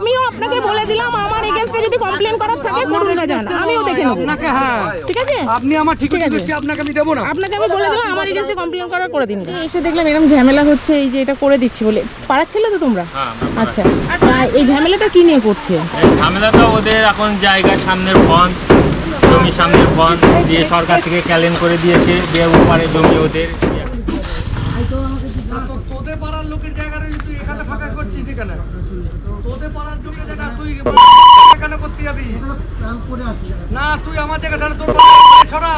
আমিও আপনাকে বলে দিলাম আমার এগেনস্টে যদি কমপ্লেন করার থাকে করুন না জান আমিও দেখে নেব। আপনাকে হ্যাঁ। ঠিক আছে? আপনি আমার ঠিক আছে। আপনাকে আমি দেবো না। আপনাকে আমি বলে দিলাম আমার এগেনস্টে কমপ্লেন করার করে দিন। এসে দেখলাম এরকম ঝামেলা হচ্ছে এই যে এটা করে দিচ্ছি বলে। পাড়ার ছেলে তো তোমরা? হ্যাঁ, আচ্ছা এই ঝামেলাটা কি নিয়ে করছে? ঝামেলাটা ওদের এখন জায়গা সামনের ফন জমি সামনের ফন দিয়ে সরকার থেকে ক্যালেন করে দিয়েছে দিয়ে ওপারে জমি ওদের। তো- তোদের পাড়ার লোকের জায়গাটা তুই এখানে ফাঁকা করছিস এখানে তোদের পাড়ার লোকের জায়গা তুই এখানে করতে যাবি? না, তুই আমার জায়গা তাহলে তোর সরা।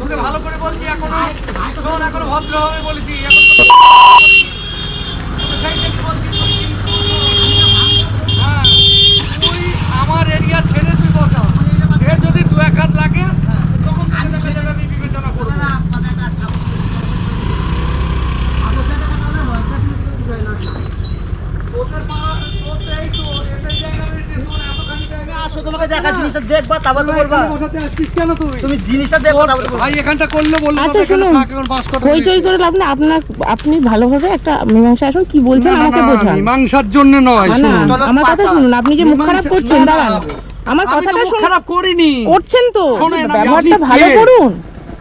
তোকে ভালো করে বলছি, এখনও শোন, এখনও ভদ্রভাবে বলেছি, এখন তো- তোকে সেই থেকে বলছি, তুই কিন্তু- হ্যাঁ, তুই আমার এরিয়া ছেড়ে তুই বসা এর যদি দু এক হাত লাগে তখন তোকে দেখা যাবে আমি বিবেচনা করব তোদের পাড়া- তোদের এই তো, এদের জায়গা রয়েছে, তোর এতখানি জায়গা। আসো তোমাকে দেখা জিনিসটা দেখবা বলবা। এখানে আসছিস কেন তুই? তুমি জিনিসটা দেখো তারপর তো ভাই এখানটা করলে বলল আচ্ছা শুনুন। করে লাভ না আপনার আপনি ভালোভাবে একটা মীমাংসা আসুন কি বলছেন আমাকে বোঝান। মীমাংসার জন্য নয়। শুনুন। আমার কথা শুনুন আপনি যে মুখ খারাপ করছেন দাঁড়ান। আমার কথা কথাটা খারাপ করিনি। করছেন তো। ব্যবহারটা ভালো করুন।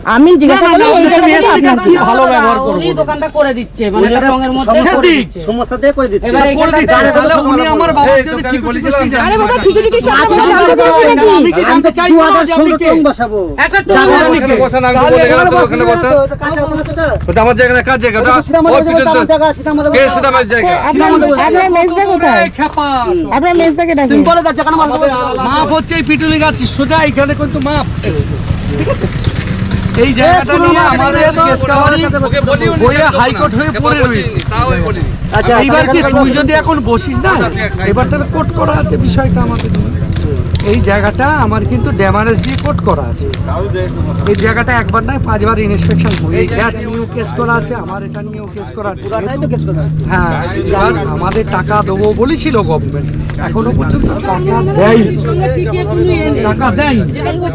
আমি জিজ্ঞাসা করলাম এই জায়গাটা আপনার কি কি? ভালো ব্যবহার করব উনি দোকানটা করে দিচ্ছে মানে উনি একটা একটা রঙের মধ্যে করে দিচ্ছে। সমস্যা দিয়ে করে দিচ্ছে এবার করে দিতে তাহলে তাহলে উনি আমার বাবা যদি ঠিক বলেছিলাম বলেছিলাম আরে বাবা ঠিকই ঠিকই সব কথা জানতে চাইছি নাকি? আমি কি জানতে চাই না যে আপনি ষোলো বসাবো। একটা জায়গা টন বসান, আমি বলে গেলাম এখানে তো, ওখানে বসান। তো, এটা কাঁচা কোনো জায়গা। ওটা আমার জায়গা না কার জায়গা ওটা ওটা তো সীতামাদের ওর জায়গা, পিছনে আমার কে জায়গা। সিদামের জায়গা আপনার আপনার মেজদা কোথায় আপনার মেজদাকে ডাকুন তুমি বলে যাচ্ছ কেন মাপ হচ্ছে এই পিটুলি গাছ সোজা এখানে কিন্তু মাপ ঠিক আছে এই জায়গাটা নিয়ে আমাদের কেস কাওয়ারি হাইকোর্ট হয়ে পড়ে রয়েছে। আচ্ছা, এইবার কি তুই যদি এখন বসিস না এবার তাহলে কোর্ট করা আছে বিষয়টা আমাদের এই জায়গাটা আমার কিন্তু ড্যামারেজ দিয়ে কোর্ট করা আছে। এই জায়গাটা একবার নয় পাঁচবার ইন্সপেকশন হয়ে গেছে নিয়েও কেস করা আছে আমার এটা নিয়েও কেস করা আছে। হ্যাঁ এবার আমাদের টাকা দেবো বলেছিল গভর্নমেন্ট এখনও পর্যন্ত টাকা দেয় টাকা দেয়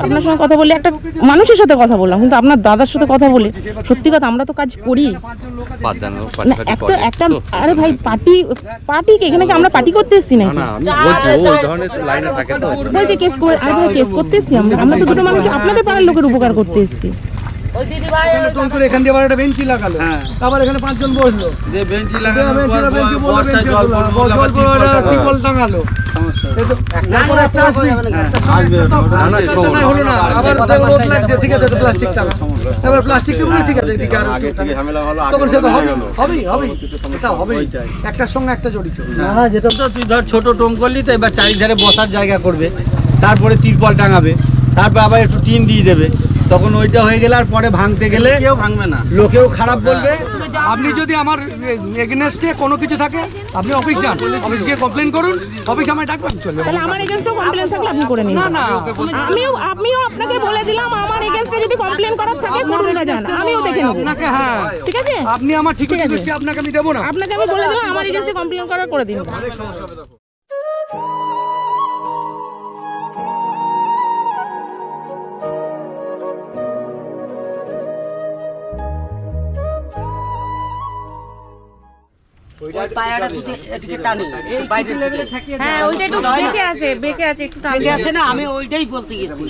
আপনার সঙ্গে কথা বলে একটা মানুষের সাথে কথা বললাম কিন্তু আপনার দাদার সাথে কথা বলে। সত্যি কথা আমরা তো কাজ করি। না একটা একটা আরে ভাই পার্টি পার্টি এখানে কি আমরা পার্টি করতে এসেছি নাকি? তো বলছে কেস করে আরে কেস করতে এসেছি আমরা। আমরা তো দুটো মানুষ আপনাদের পাড়ার লোকের উপকার করতে এসেছি। ওই দিদি ভাই এখানে টোল করে এখান দিয়ে একটা বেঞ্চি লাগালো। এখানে পাঁচজন বসল। যে বেঞ্চি টিপল টাঙালো। সঙ্গে একটা জড়িত। না, না, যেটা তো তুই ধর ছোট টোম করলি তো এবার চারিধারে বসার জায়গা করবে। তারপরে তিরপল টাঙাবে তারপর আবার একটু টিন দিয়ে দেবে। তখন ওইটা হয়ে গেলে আর পরে ভাঙতে গেলে কেউ ভাঙবে না। লোকেও খারাপ বলবে। আপনি যদি আমার এগেনস্টে কোনো কিছু থাকে আপনি অফিস যান। অফিস গিয়ে কমপ্লেন করুন। অফিস আমায় ডাকবেন চলে তাহলে আমার এগেনস্টও কমপ্লেন থাকলে আপনি করে নিন। না না। আমিও আমিও আপনাকে বলে দিলাম আমার এগেনস্টে যদি কমপ্লেন করার থাকে করুন না জান। আমিও দেখে নেব। আপনাকে হ্যাঁ। ঠিক আছে? আপনি আমার ঠিক আছে। আপনাকে আমি দেবো না। আপনাকে আমি বলে দিলাম আমার এগেনস্টে কমপ্লেন করার করে দিন। ওই পায়াটা দুটো এদিকে টানি। এই বাইরে হ্যাঁ ওইটা একটু বেঁকে আছে বেঁকে আছে একটু টানতে আছে না আমি ওইটাই বলতে গেছি।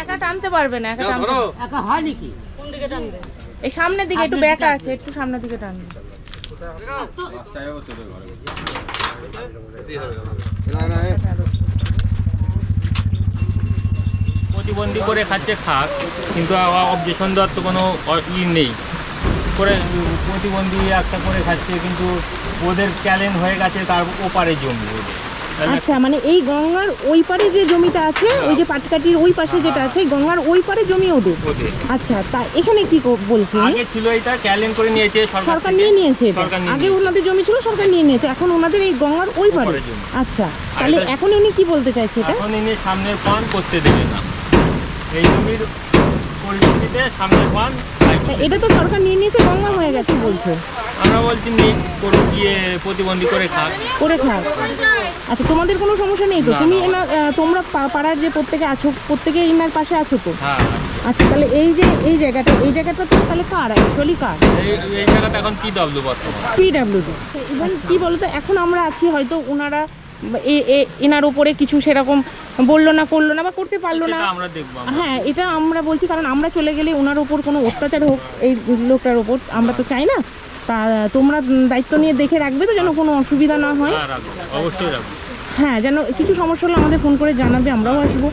একা টানতে পারবে না একা টানতে একা হয় নাকি? কোন দিকে টানবে? এই সামনের দিকে একটু বেঁকা আছে একটু সামনের দিকে টানবে। প্রতিবন্ধী করে খাচ্ছে খাক। কিন্তু অবজেকশন দেওয়ার তো কোনো ই নেই। করে প্রতিবন্ধী একটা করে খাচ্ছে কিন্তু ওদের ক্যালেন হয়ে গেছে তার ওপারে জমি ওদের। আচ্ছা মানে এই গঙ্গার ওই পারে যে জমিটা আছে ওই যে পাটকাটির ওই পাশে যেটা আছে গঙ্গার ওই পারে জমি ওদের? আচ্ছা তা এখানে কি বলছেন? আগে ছিল এটা ক্যালেন করে নিয়েছে সরকার নিয়ে নিয়েছে আগে ওনাদের জমি ছিল সরকার নিয়ে নিয়েছে। এখন ওনাদের এই গঙ্গার ওই পারে। আচ্ছা তাহলে এখন উনি কি বলতে চাইছে এটা? এখন এনে সামনের পান করতে দেবে না। এই জমির পরিস্থিতিতে সামনের পান এটা তো সরকার নিয়ে নিয়েছে গঙ্গা হয়ে গেছে বলছে। আমরা বলছি নেই করু গিয়ে প্রতিবন্ধী করে খাক। করে খাক। আচ্ছা তোমাদের কোনো সমস্যা নেই তো? তুমি না। এনা তোমরা পাড়ার যে প্রত্যেকে আছো প্রত্যেকে ইনার পাশে আছো তো? হ্যাঁ। আচ্ছা তাহলে এই যে এই জায়গাটা এই জায়গাটা তো তাহলে কার অ্যাকচুয়ালি কার? এই জায়গাটা এখন কি ডাব্লিউ বর্তমান। ইভেন কি বলতো এখন আমরা আছি হয়তো ওনারা এনার উপরে কিছু সেরকম বলল না করল না বা করতে পারল না। হ্যাঁ এটা আমরা বলছি কারণ আমরা চলে গেলে ওনার ওপর কোনো অত্যাচার হোক এই লোকটার ওপর আমরা তো চাই না। তা তোমরা দায়িত্ব নিয়ে দেখে রাখবে তো যেন কোনো অসুবিধা না হয়। হ্যাঁ অবশ্যই হ্যাঁ যেন কিছু সমস্যা হলে আমাদের ফোন করে জানাবে আমরাও আসব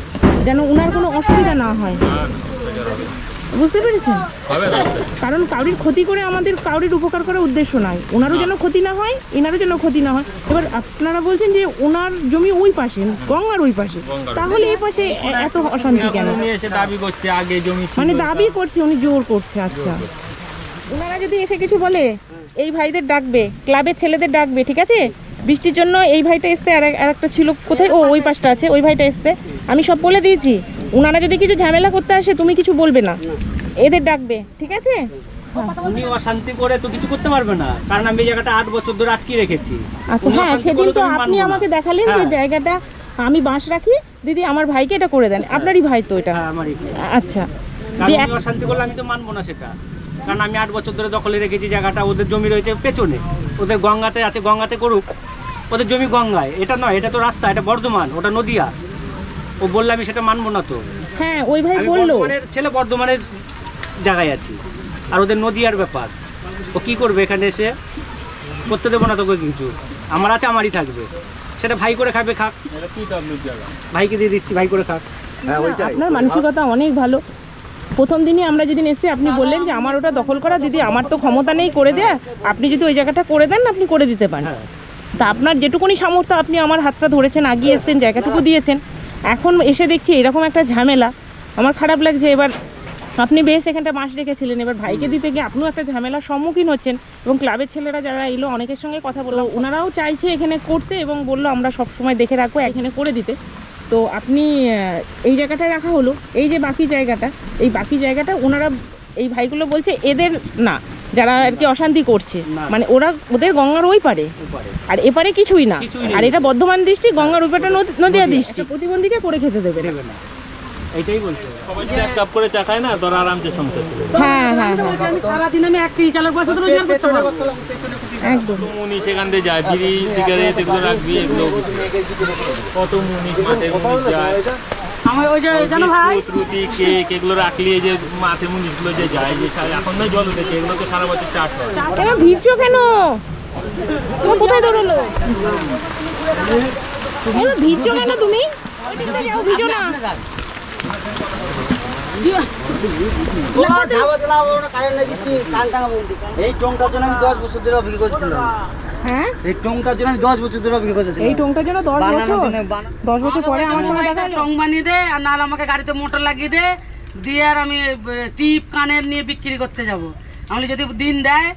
যেন ওনার কোনো অসুবিধা না হয়। হ্যাঁ। বুঝতে পেরেছেন। কারণ কাউরির ক্ষতি করে আমাদের কাউরির উপকার করার উদ্দেশ্য নয় ওনারও যেন ক্ষতি না হয় এনারও যেন ক্ষতি না হয়। এবার আপনারা বলছেন যে ওনার জমি ওই পাশে গঙ্গার ওই পাশে। তাহলে এই পাশে এত অশান্তি কেন? দাবি করছে আগে জমি মানে দাবি করছে উনি জোর করছে আচ্ছা। ওনারা যদি এসে কিছু বলে এই ভাইদের ডাকবে ক্লাবের ছেলেদের ডাকবে ঠিক আছে? বৃষ্টির জন্য এই ভাইটা এসছে আর একটা ছিল কোথায়? ও ওই পাশটা আছে ওই ভাইটা এসছে। আমি সব বলে দিয়েছি। ওনারা যদি কিছু ঝামেলা করতে আসে তুমি কিছু বলবে না। এদের ডাকবে ঠিক আছে? উনি অশান্তি করে তো কিছু করতে পারবে না। কারণ আমি এই জায়গাটা আট বছর ধরে আটকে রেখেছি। আচ্ছা হ্যাঁ সেদিন তো আমি আপনি আমাকে দেখালেন যে হ্যাঁ। জায়গাটা আমি বাঁশ রাখি। দিদি আমার ভাইকে এটা করে দেন। আপনারই ভাই তো এটা। হ্যাঁ আমারই আচ্ছা। অশান্তি করলে আমি তো মানবো না সেটা। কারণ আমি আট বছর ধরে দখলে রেখেছি জায়গাটা। ওদের জমি রয়েছে পেছনে। ওদের গঙ্গাতে আছে গঙ্গাতে করুক। ওদের জমি গঙ্গায়। এটা নয় এটা তো রাস্তা এটা বর্ধমান ওটা নদিয়া। ও বললে আমি সেটা মানবো না তো। হ্যাঁ ওই ভাই আমি বলল। বর্ধমানের ছেলে বর্ধমানের জায়গায় আছি। আর ওদের নদিয়ার ব্যাপার। ও কি করবে এখানে এসে? করতে দেবো না তোকে কিছু আমার আছে আমারই থাকবে। সেটা ভাই করে খাবে খাক। ভাইকে দিয়ে দিচ্ছি ভাই করে খাক। আপনার মানসিকতা অনেক ভালো। প্রথম দিনই আমরা যেদিন এসেছি আপনি বললেন যে আমার ওটা দখল করা দিদি আমার তো ক্ষমতা নেই করে দেয়া। আপনি যদি ওই জায়গাটা করে দেন আপনি করে দিতে পারেন। তা আপনার যেটুকুনি সামর্থ্য আপনি আমার হাতটা ধরেছেন আগিয়ে এসছেন জায়গাটুকু দিয়েছেন। এখন এসে দেখছি এরকম একটা ঝামেলা। আমার খারাপ লাগছে, এবার আপনি বেশ এখানটা বাঁশ রেখেছিলেন এবার ভাইকে দিতে গিয়ে আপনিও একটা ঝামেলার সম্মুখীন হচ্ছেন এবং ক্লাবের ছেলেরা যারা এলো, অনেকের সঙ্গে কথা বলল, ওনারাও চাইছে এখানে করতে এবং বলল, আমরা সব সময় দেখে রাখব, এখানে করে দিতে। তো আপনি এই জায়গাটায় রাখা হলো। এই যে বাকি জায়গাটা, এই বাকি জায়গাটা ওনারা, এই ভাইগুলো বলছে, এদের না। যারা আর কি অশান্তি করছে। মানে ওরা ওদের গঙ্গার ওই পারে। আর এপারে কিছুই না। আর এটা বর্ধমান ডিস্ট্রিক্ট গঙ্গার ওই নদী- নদীয়া ডিস্ট্রিক্ট। প্রতিবন্ধীকে করে খেতে দেবে না। দেবে বলছে। সবাই যদি এক কাপ করে চা খায় না তোরা আরামসে সংসার হ্যাঁ হ্যাঁ হ্যাঁ। সারাদিন আমি এক কেজি চালের পয়সা তো রোজগার করতে পারব। একদম। কত মুনি সেখান দিয়ে যায় বিড়ি সিগারেট এগুলো রাখবি এগুলো। কত মুনি মাঠে মুনি যায়। আমার ওই যে জানো ভাই? রুটি কেক এগুলো রাখলি এই যে মাঠে মুনিশগুলো যে যায় যে এখন নয় জল উঠেছে এগুলো তো সারা বছর চাষ হয়। কেন ভিজছো কেন? তোমার কোথায় দৌড়লো? কেন ভিজছো কেন তুমি? ভিজো না। এই টংটার জন্য আমি দশ বছর ধরে অপেক্ষা করছিলাম। হ্যাঁ? এই টংটার জন্য আমি দশ বছর ধরে অপেক্ষা করছিলাম এই টোংটার জন্য দশ বছর? দশ বছর পরে আমার সঙ্গে দেখা টং বানিয়ে দে আর নাহলে আমাকে গাড়িতে মোটর লাগিয়ে দে দিয়ে আর আমি টিপ কানের নিয়ে বিক্রি করতে যাব। আমি যদি দিন দেয়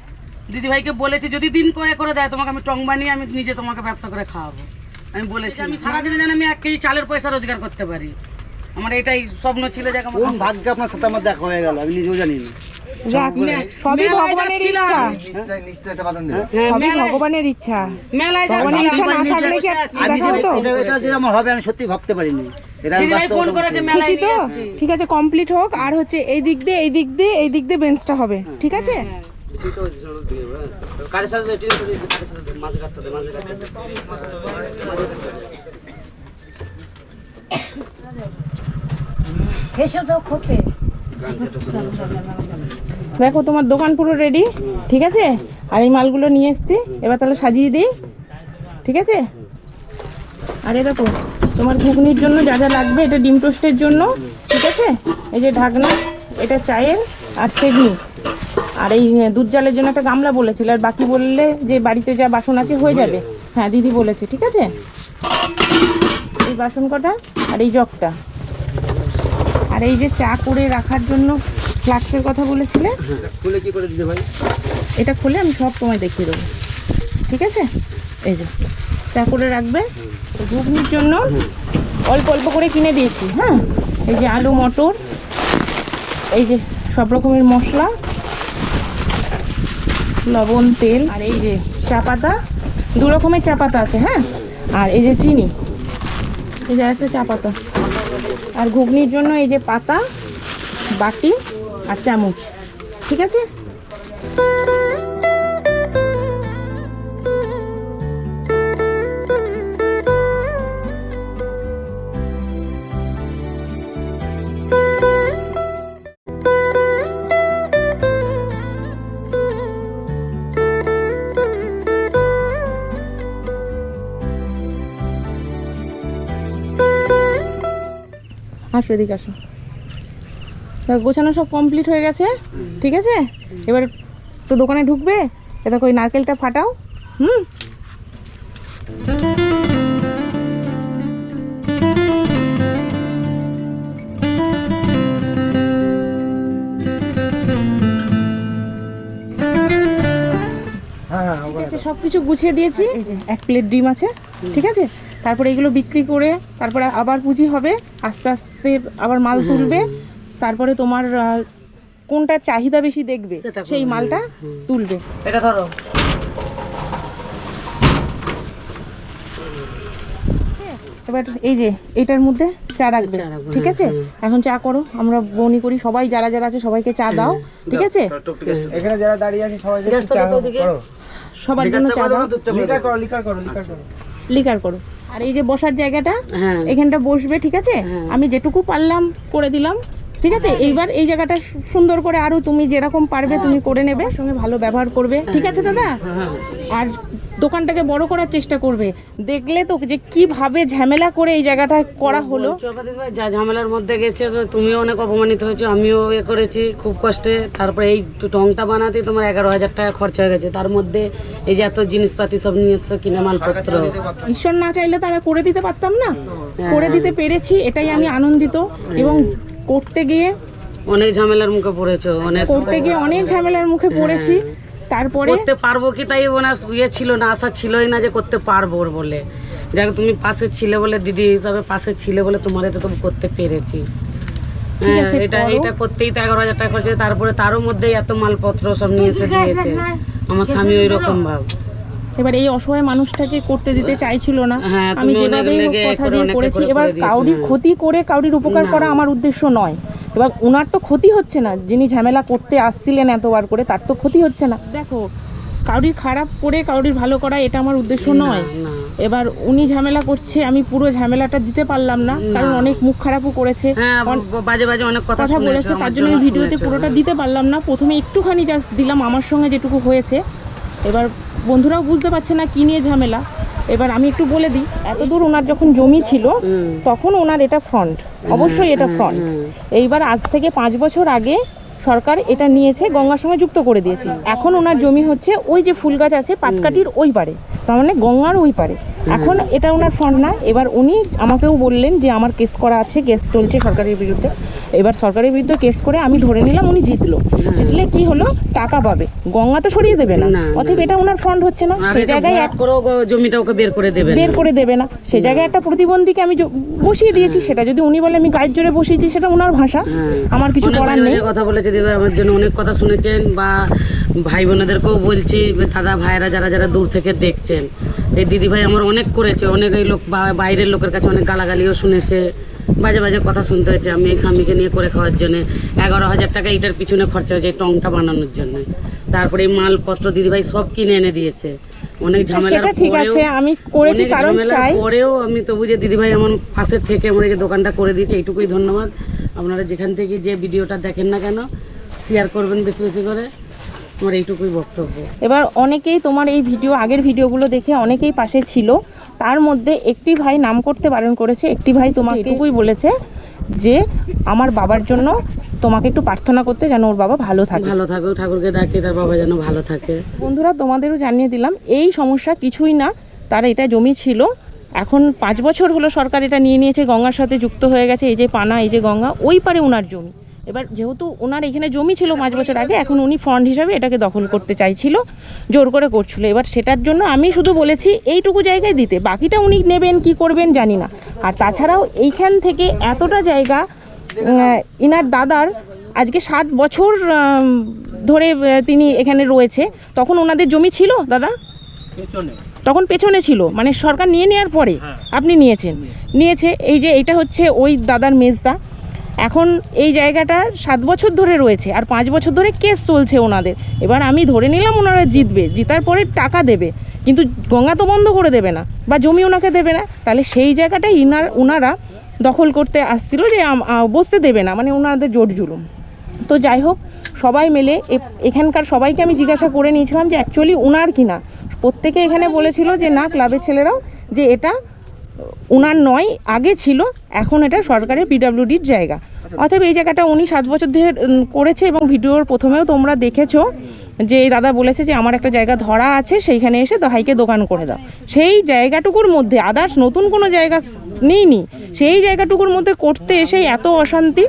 দিদি ভাইকে বলেছি যদি দিন করে করে দেয় তোমাকে আমি টং বানিয়ে আমি নিজে তোমাকে ব্যবসা করে খাওয়াবো। আমি বলেছি। আমি সারাদিনে যেন আমি এক কেজি চালের পয়সা রোজগার করতে পারি। আমার এটাই স্বপ্ন ছিল যে ভাগ্যে আপনার সাথে আমার দেখা হয়ে গেল আমি নিজেও জানি না। সবই ভগবানের ইচ্ছা। হ্যাঁ, সবই ভগবানের ইচ্ছা। ভগবানের ইচ্ছা না থাকলে কি দেখা হতো? এটা এটা যে আমার হবে আমি সত্যি ভাবতে পারিনি। এটা আমি দিদি ভাই ফোন বাস্তবতা করেছে বলছি। মেলায় খুশি তো? ঠিক আছে কমপ্লিট হোক। আর হচ্ছে এই দিক দিয়ে এই দিক দিয়ে এই দিক দিয়ে বেঞ্চটা হবে। ঠিক আছে? কারের সাথে দে, দেখো, তোমার দোকান পুরো রেডি ঠিক আছে? আর এই মালগুলো নিয়ে এসছি, এবার তাহলে সাজিয়ে দিই, ঠিক আছে? আর তো তোমার ঘুগনির জন্য যা যা লাগবে, এটা ডিম টোস্টের জন্য, ঠিক আছে? এই যে ঢাকনা, এটা চায়ের আর সেগনি আর এই দুধ জালের জন্য একটা গামলা বলেছিল, আর বাকি বললে যে বাড়িতে যা বাসন আছে হয়ে যাবে। হ্যাঁ দিদি বলেছে, ঠিক আছে? এই বাসন কটা আর এই জগটা। আর এই যে চা করে রাখার জন্য ফ্লাক্সের কথা বলেছিলে? খুলে কি করে দিতে ভাই? এটা খুলে আমি সব সময় দেখিয়ে দেবো। ঠিক আছে? এই যে চা করে রাখবে। ঘুগনির জন্য অল্প অল্প করে কিনে দিয়েছি হ্যাঁ? এই যে আলু মটর এই যে সব রকমের মশলা লবণ তেল আর এই যে চা পাতা দু রকমের চা পাতা আছে হ্যাঁ? আর এই যে চিনি এই যে একটা চা পাতা। আর ঘুগনির জন্য এই যে পাতা বাটি আর চামচ ঠিক আছে? আসো এদিকে আসো। গোছানো সব কমপ্লিট হয়ে গেছে ঠিক আছে? এবার তো দোকানে ঢুকবে এ দেখো ওই নারকেলটা ফাটাও হুম? ঠিক আছে সব কিছু গুছিয়ে দিয়েছি। এক প্লেট ডিম আছে ঠিক আছে? তারপরে এগুলো বিক্রি করে তারপরে আবার পুঁজি হবে আস্তে আস্তে আবার মাল তুলবে। তারপরে তোমার আহ, কোনটা চাহিদা বেশি দেখবে সেই মালটা তুলবে। এটা ধরো। এবার এই যে এটার মধ্যে চা রাখবে ঠিক আছে? এখন চা করো আমরা বনি করি সবাই যারা যারা আছে সবাইকে চা দাও ঠিক আছে? এখানে যারা দাঁড়িয়ে আছে সবাই সবার জন্য চা দাও। লিকার করো লিকার করো লিকার করো। লিকার করো। আর এই যে বসার জায়গাটা হ্যাঁ। এখানটা বসবে ঠিক আছে? আমি যেটুকু পারলাম করে দিলাম। ঠিক আছে? এইবার এই জায়গাটা সু- সুন্দর করে আরও তুমি যেরকম পারবে তুমি করে নেবে। সঙ্গে ভালো ব্যবহার করবে। ঠিক আছে দাদা? আর দোকানটাকে বড় করার চেষ্টা করবে। দেখলে তো যে কীভাবে ঝামেলা করে এই জায়গাটা করা হলো। যা ঝামেলার মধ্যে গেছে তুমিও অনেক অপমানিত হয়েছো আমিও এ করেছি খুব কষ্টে। তারপরে এই টংটা বানাতে তোমার এগারো হাজার টাকা খরচা হয়ে গেছে। তার মধ্যে এই যে এত জিনিসপাতি সব নিয়ে এসছো কিনে মালপত্র। ঈশ্বর না চাইলে তারা করে দিতে পারতাম না। করে দিতে পেরেছি এটাই আমি আনন্দিত। এবং করতে গিয়ে অনেক ঝামেলার মুখে পড়েছো অনেক করতে গিয়ে অনেক ঝামেলার মুখে পড়েছি। তারপরে করতে পারব কি তাই ওনার ইয়ে ছিল না আশা ছিলই না যে করতে পারব ওর বলে। যাক তুমি পাশে ছিলে বলে দিদি হিসাবে পাশে ছিলে বলে তোমার এতে তো করতে পেরেছি। হ্যাঁ এটা এটা করতেই তো এগারো হাজার টাকা খরচ তারপরে তারও মধ্যে এত মালপত্র সব নিয়ে এসে দিয়েছে। আমার স্বামী ওই রকম ভাব। এবার এই অসহায় মানুষটাকে করতে দিতে চাইছিল না। হ্যাঁ, আমি কথা দিয়ে করেছি এবার কাউরির। ক্ষতি করে কাউরির উপকার করা আমার উদ্দেশ্য নয়। এবার ওনার তো ক্ষতি হচ্ছে না যিনি ঝামেলা করতে আসছিলেন এতবার করে তার তো ক্ষতি হচ্ছে না। দেখো কাউরির খারাপ করে কাউরির ভালো করা এটা আমার উদ্দেশ্য নয়। এবার উনি ঝামেলা করছে আমি পুরো ঝামেলাটা দিতে পারলাম না কারণ অনেক মুখ খারাপও করেছে। হ্যাঁ বাজে বাজে অনেক কথা বলেছে তার জন্য আমি ভিডিওতে পুরোটা। দিতে পারলাম না। প্রথমে একটুখানি জাস্ট দিলাম আমার সঙ্গে যেটুকু হয়েছে। এবার বন্ধুরাও বুঝতে পারছে না কি নিয়ে ঝামেলা। এবার আমি একটু বলে দিই এতদূর ওনার যখন জমি ছিল তখন ওনার এটা ফ্রন্ট অবশ্যই এটা ফ্রন্ট এইবার আজ থেকে পাঁচ বছর আগে সরকার এটা নিয়েছে গঙ্গার সঙ্গে যুক্ত করে দিয়েছে। এখন ওনার জমি হচ্ছে ওই যে ফুল গাছ আছে পাটকাটির ওই পারে তার মানে গঙ্গার ওই পারে। এখন এটা ওনার ফ্রন্ট না। এবার উনি আমাকেও বললেন যে আমার কেস করা আছে কেস চলছে সরকারের বিরুদ্ধে। এবার সরকারের বিরুদ্ধে কেস করে আমি ধরে নিলাম উনি জিতলো। জিতলে কি হলো? টাকা পাবে। গঙ্গা তো সরিয়ে দেবে না। অতএব এটা ওনার ফ্রন্ট হচ্ছে না। সেই জায়গায় ভরাট করে জমিটা ওকে বের করে দেবে বের করে দেবে না। সেই জায়গায় একটা প্রতিবন্ধীকে আমি বসিয়ে দিয়েছি সেটা। যদি উনি বলে আমি গায়ের জোরে বসিয়েছি সেটা ওনার ভাষা। আমার কিছু করার নেই। কথা বলেছে দিদি আমার জন্য অনেক কথা শুনেছেন বা ভাই বোনেদেরকেও বলছি দাদা ভাইরা যারা যারা দূর থেকে দেখছেন এই দিদি ভাই আমার অনেক করেছে অনেক এই লোক বাইরের লোকের কাছে অনেক গালাগালিও শুনেছে বাজে বাজে কথা শুনতে হয়েছে আমি এই স্বামীকে নিয়ে করে খাওয়ার জন্য। এগারো হাজার টাকা এটার পিছনে খরচা হয়েছে এই টংটা বানানোর জন্য। তারপরে এই মালপত্র দিদি ভাই সব কিনে এনে দিয়েছে। অনেক ঝামেলার পরেও আমি অনেক ঝামেলার পরেও আমি তবু যে দিদিভাই আমার পাশের থেকে আমার এই যে দোকানটা করে দিয়েছে এইটুকুই ধন্যবাদ। আপনারা যেখান থেকে যে ভিডিওটা দেখেন না কেন শেয়ার করবেন বেশি বেশি করে। আমার এইটুকুই বক্তব্য। এবার অনেকেই তোমার এই ভিডিও আগের ভিডিওগুলো দেখে অনেকেই পাশে ছিল। তার মধ্যে একটি ভাই নাম করতে বারণ করেছে। একটি ভাই তোমাকে এটুকুই বলেছে যে আমার বাবার জন্য তোমাকে একটু প্রার্থনা করতে যেন ওর বাবা ভালো থাকে। ভালো থাকো ঠাকুরকে ডাকি তার বাবা যেন ভালো থাকে। বন্ধুরা তোমাদেরও জানিয়ে দিলাম এই সমস্যা কিছুই না। তার এটা জমি ছিল। এখন পাঁচ বছর হলো সরকার এটা নিয়ে নিয়েছে গঙ্গার সাথে যুক্ত হয়ে গেছে। এই যে পানা এই যে গঙ্গা ওই পারে ওনার জমি। এবার যেহেতু ওনার এখানে জমি ছিল পাঁচ বছর আগে এখন উনি ফন্ড হিসাবে এটাকে দখল করতে চাইছিল জোর করে করছিল। এবার সেটার জন্য আমি শুধু বলেছি এইটুকু জায়গায় দিতে বাকিটা উনি নেবেন কি করবেন জানি না। আর তাছাড়াও এইখান থেকে এতটা জায়গা ইনার দাদার আজকে সাত বছর ধরে তিনি এখানে রয়েছে। তখন ওনাদের জমি ছিল দাদা? তখন পেছনে ছিল মানে সরকার নিয়ে নেওয়ার পরে হ্যাঁ। আপনি নিয়েছেন। নিয়েছে এই যে এটা হচ্ছে ওই দাদার মেজদা। এখন এই জায়গাটা সাত বছর ধরে রয়েছে আর পাঁচ বছর ধরে কেস চলছে ওনাদের। এবার আমি ধরে নিলাম ওনারা জিতবে, জিতার পরে টাকা দেবে। কিন্তু গঙ্গা তো বন্ধ করে দেবে না বা জমি ওনাকে দেবে না। তাহলে সেই জায়গাটা ইনার ওনারা দখল করতে আসছিল যে বসতে দেবে না মানে ওনাদের জোট জুলুম। তো যাই হোক, সবাই মিলে এখানকার সবাইকে আমি জিজ্ঞাসা করে নিয়েছিলাম যে অ্যাকচুয়ালি ওনার কিনা। প্রত্যেকে এখানে বলেছিল যে, না ক্লাবের ছেলেরাও যে এটা উনার নয় আগে ছিল এখন এটা সরকারের পিডাব্লিউডির জায়গা। অতএব এই জায়গাটা উনি সাত বছর ধরে করেছে এবং ভিডিওর প্রথমেও তোমরা দেখেছ যে দাদা বলেছে যে আমার একটা জায়গা ধরা আছে সেইখানে এসে দহাইকে দোকান করে দাও। সেই জায়গাটুকুর মধ্যে আদার্স নতুন কোনো জায়গা নেইনি সেই জায়গাটুকুর মধ্যে করতে এসেই এত অশান্তি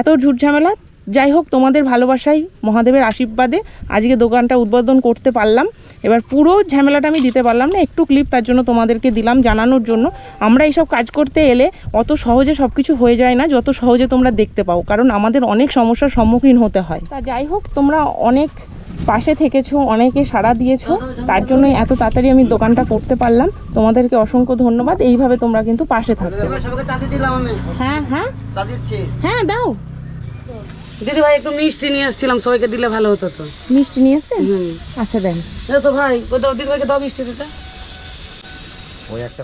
এত ঝুটঝামেলা। যাই হোক তোমাদের ভালোবাসাই মহাদেবের আশীর্বাদে আজকে দোকানটা উদ্বোধন করতে পারলাম। এবার পুরো ঝামেলাটা আমি দিতে পারলাম না একটু ক্লিপ তার জন্য তোমাদেরকে দিলাম জানানোর জন্য। আমরা এইসব কাজ করতে এলে অত সহজে সব কিছু হয়ে যায় না যত সহজে তোমরা দেখতে পাও কারণ আমাদের অনেক সমস্যার সম্মুখীন হতে হয়। তা যাই হোক তোমরা অনেক পাশে থেকেছো অনেকে সাড়া দিয়েছ তার জন্যই এত তাড়াতাড়ি আমি দোকানটা করতে পারলাম। তোমাদেরকে অসংখ্য ধন্যবাদ এইভাবে তোমরা কিন্তু পাশে থাকবে আমি। হ্যাঁ হ্যাঁ। হ্যাঁ দাও। দিদি ভাই একটু মিষ্টি নিয়ে এসেছিলাম সবাইকে দিলে ভালো হতো তো। মিষ্টি নিয়ে এসছেন আচ্ছা দেন। এসো ভাই ওই দাও দিদি ভাইকে দাও মিষ্টি দিতে। ওই একটা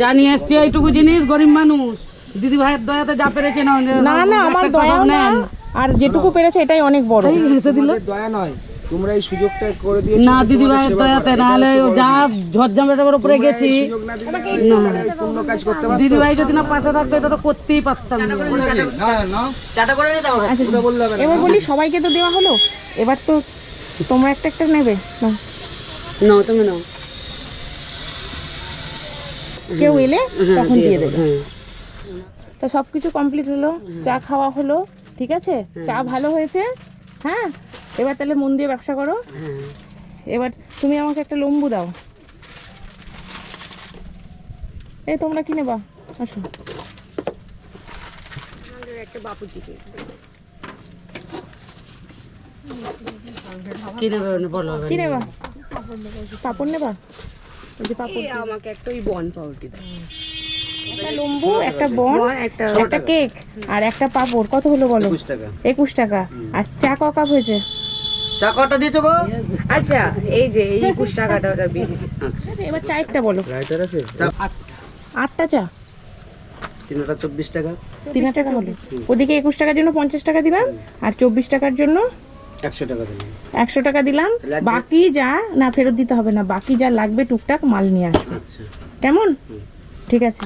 যা এসছি এইটুকু জিনিস গরিব মানুষ। দিদি ভাইয়ের দয়াতে যা পেরেছে না না না আমার দয়া না নেন। আর যেটুকু পেরেছে এটাই অনেক বড়। হেসে দিল। দয়া নয় তোমরা এই সুযোগটা করে দিয়ে না দিদি ভাইয়ের দয়াতে নাহলে যা ঝড়ঝামেটার উপরে গেছি। না দিদি ভাই যদি না পাশে থাকতো এটা তো করতেই পারতাম না। চাটা করে নিতে হবে। এবার বলি সবাইকে তো দেওয়া হলো? এবার তো তোমরা একটা একটা নেবে। নাও। নাও তুমি নাও। কেউ এলে তখন দিয়ে দেবে হ্যাঁ। তো সব কিছু কমপ্লিট হলো চা খাওয়া হলো ঠিক আছে? চা ভালো হয়েছে? হ্যাঁ? এবার তাহলে মন দিয়ে ব্যবসা করো। এবার তুমি আমাকে একটা লম্বু দাও। এই তোমরা কি নেবা? আসো। একটা বাপুজিকে কি। নেবে? বলো নেবা? পাপড় নেবা? পাপড়। আমাকে একটা ওই বন পাউরুটি দাও। একটা লম্বু একটা বন একটা একটা কেক আর একটা পাপড়। কত হলো বলো? একুশ টাকা। একুশ টাকা। আর চা ক কাপ হয়েছে? চা কটা দিয়েছ গো? আচ্ছা এই যে এই একুশ টাকাটা ওটা দিবি আচ্ছা। এবার চায়েরটা বলো। রাইটার আছে? চা আটটা চা? তিনটা চব্বিশ টাকা। তিন হাজার টাকা হলো ওদিকে একুশ টাকার জন্য পঞ্চাশ টাকা দিলাম আর চব্বিশ টাকার জন্য একশো টাকা দিলাম। একশো টাকা দিলাম। বাকি যা না ফেরত দিতে হবে না। বাকি যা লাগবে টুকটাক মাল নিয়ে আসবে। আচ্ছা। কেমন? ঠিক আছে।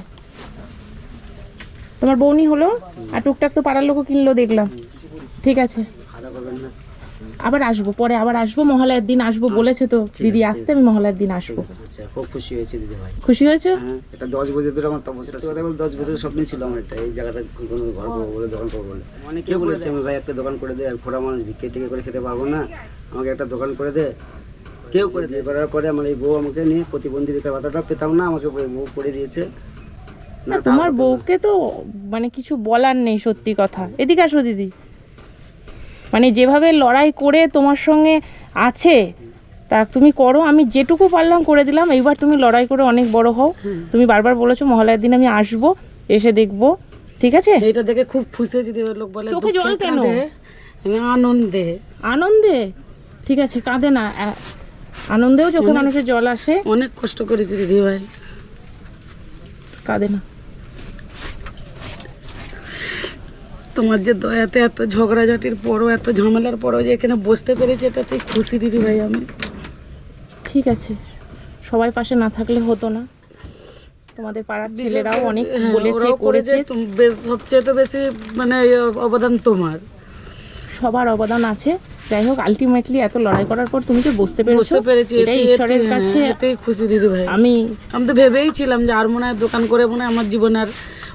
তোমার বৌনি হলো আর টুকটাক তো পাড়ার লোকও কিনলো দেখলাম। ঠিক আছে। খারাপ করবেন না আবার আসব পরে আবার আসব মহালয়ার দিন আসব বলেছে তো। দিদি আসতে আমি মহালয়ার দিন আসব। আচ্ছা খুব খুশি হয়েছে দিদি ভাই। খুশি হয়েছে? হ্যাঁ এটা দশ বছর ধরে আমার তপস্যা। ছিল। কথা দশ বছরের স্বপ্ন ছিল আমার এটা এই জায়গাটা কোনো ঘর করব বলে দোকান করব বলে। মানে কেউ বলেছে। আমি ভাই একটা দোকান করে দে আর ফোড়া মানুষ ভিক্ষে টিকে করে খেতে পারব না। আমাকে একটা দোকান করে দে। কেউ করে দিয়ে করার পরে আমার এই বউ আমাকে নিয়ে প্রতিবন্ধী বেকার ভাতাটা পেতাম না আমাকে বউ করে দিয়েছে। না তোমার বউকে তো মানে কিছু বলার নেই সত্যি কথা। এদিকে আসো দিদি। মানে যেভাবে লড়াই করে তোমার সঙ্গে আছে তা তুমি করো। আমি যেটুকু পারলাম করে দিলাম। এইবার তুমি লড়াই করে অনেক বড় হও। তুমি বারবার বলেছ মহালয়ার দিন আমি আসব এসে দেখব। ঠিক আছে? এটা দেখে খুব খুশি হয়েছি দিদি লোক বলে চোখে জল কেন? আনন্দে। আনন্দে? ঠিক আছে কাঁদে না। আনন্দেও চোখে মানুষের জল আসে। অনেক কষ্ট করেছি দিদি ভাই কাঁদে না। তোমার যে দয়াতে এত ঝগড়াঝাটির পরও এত ঝামেলার পরও যে এখানে বসতে পেরেছি এটাতে খুশি দিদি ভাই আমি। ঠিক আছে। সবাই পাশে না থাকলে হতো না। তোমাদের পাড়ার ছেলেরাও অনেক হ্যাঁ, বলেছে করেছে। বেশ সবচেয়ে তো বেশি মানে অবদান তোমার। সবার অবদান আছে। যাই হোক আলটিমেটলি এত লড়াই করার পর তুমি তো বুঝতে পেরেছ বুঝতে পেরেছি এটা এতে- ঈশ্বরের কাছে হ্যাঁ, এতেই খুশি দিদি ভাই। আমি আমি তো ভেবেই ছিলাম যে আর মনে হয় দোকান করে মনে হয় আমার জীবন আর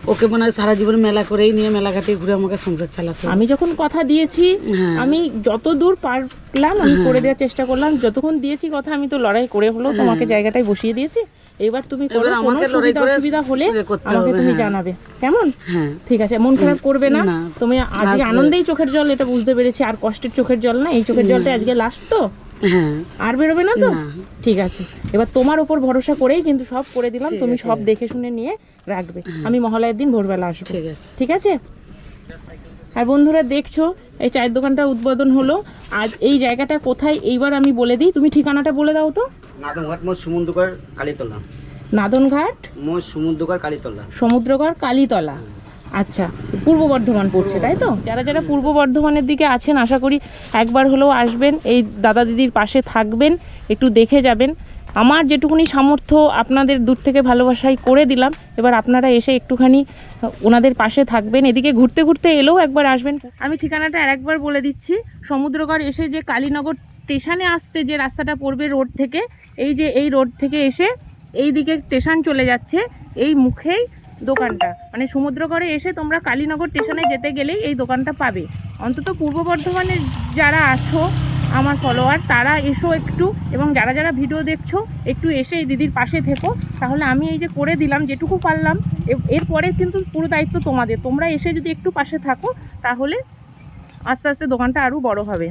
ওকে মনে হয় সারা জীবন মেলা করেই নিয়ে মেলা ঘাটে ঘুরে আমাকে সংসার চালাতে আমি যখন কথা দিয়েছি হ্যাঁ। আমি যত দূর পারলাম আমি করে দেওয়ার চেষ্টা করলাম। যতক্ষণ দিয়েছি কথা আমি তো লড়াই করে হলো তোমাকে জায়গাটায় বসিয়ে দিয়েছি। এবার তুমি করো আমাকে লড়াই করে অসুবিধা হলে ইয়ে আমাকে তুমি হ্যাঁ। জানাবে। কেমন? হ্যাঁ। ঠিক আছে মন খারাপ করবে না। তুমি আজকে। আনন্দেই চোখের জল এটা বুঝতে পেরেছি। আর কষ্টের চোখের জল না এই চোখের জলটা আজকে লাস্ট তো। হ্যাঁ। আর বেরোবে না তো? ঠিক আছে। এবার তোমার উপর ভরসা করেই কিন্তু সব করে দিলাম। তুমি সব দেখে শুনে নিয়ে রাখবে। আমি মহালয়ের দিন ভোরবেলা আসব। ঠিক আছে। ঠিক আছে? আর বন্ধুরা দেখছ এই চায়ের দোকানটা উদ্বোধন হলো। আজ এই জায়গাটা কোথায়? এইবার আমি বলে দিই। তুমি ঠিকানাটা বলে দাও তো। নাদমঘাট মোড় সুমন্দুকর কালীতলা। নাদনঘাট? মোট সমুদ্রকার কালীতলা। সমুদ্রগড় কালীতলা। আচ্ছা পূর্ব বর্ধমান পড়ছে, তাই তো? যারা যারা পূর্ব বর্ধমানের দিকে আছেন, আশা করি একবার হলেও আসবেন, এই দাদা দিদির পাশে থাকবেন, একটু দেখে যাবেন। আমার যেটুকুনি সামর্থ্য আপনাদের দূর থেকে ভালোবাসাই করে দিলাম, এবার আপনারা এসে একটুখানি ওনাদের পাশে থাকবেন, এদিকে ঘুরতে ঘুরতে এলেও একবার আসবেন। আমি ঠিকানাটা আরেকবার বলে দিচ্ছি, সমুদ্রগড় এসে যে কালীনগর স্টেশনে আসতে যে রাস্তাটা পড়বে রোড থেকে, এই যে এই রোড থেকে এসে এই দিকে স্টেশন চলে যাচ্ছে, এই মুখেই দোকানটা। মানে সমুদ্রগড়ে এসে তোমরা কালীনগর স্টেশনে যেতে গেলেই এই দোকানটা পাবে। অন্তত পূর্ব বর্ধমানের যারা আছো, আমার ফলোয়ার তারা এসো একটু এবং যারা যারা ভিডিও দেখছ, একটু এসে এই দিদির পাশে থেকো। তাহলে আমি এই যে করে দিলাম, যেটুকু পারলাম এরপরে কিন্তু পুরো দায়িত্ব তোমাদের। তোমরা এসে যদি একটু পাশে থাকো, তাহলে আস্তে আস্তে দোকানটা আরও বড় হবে।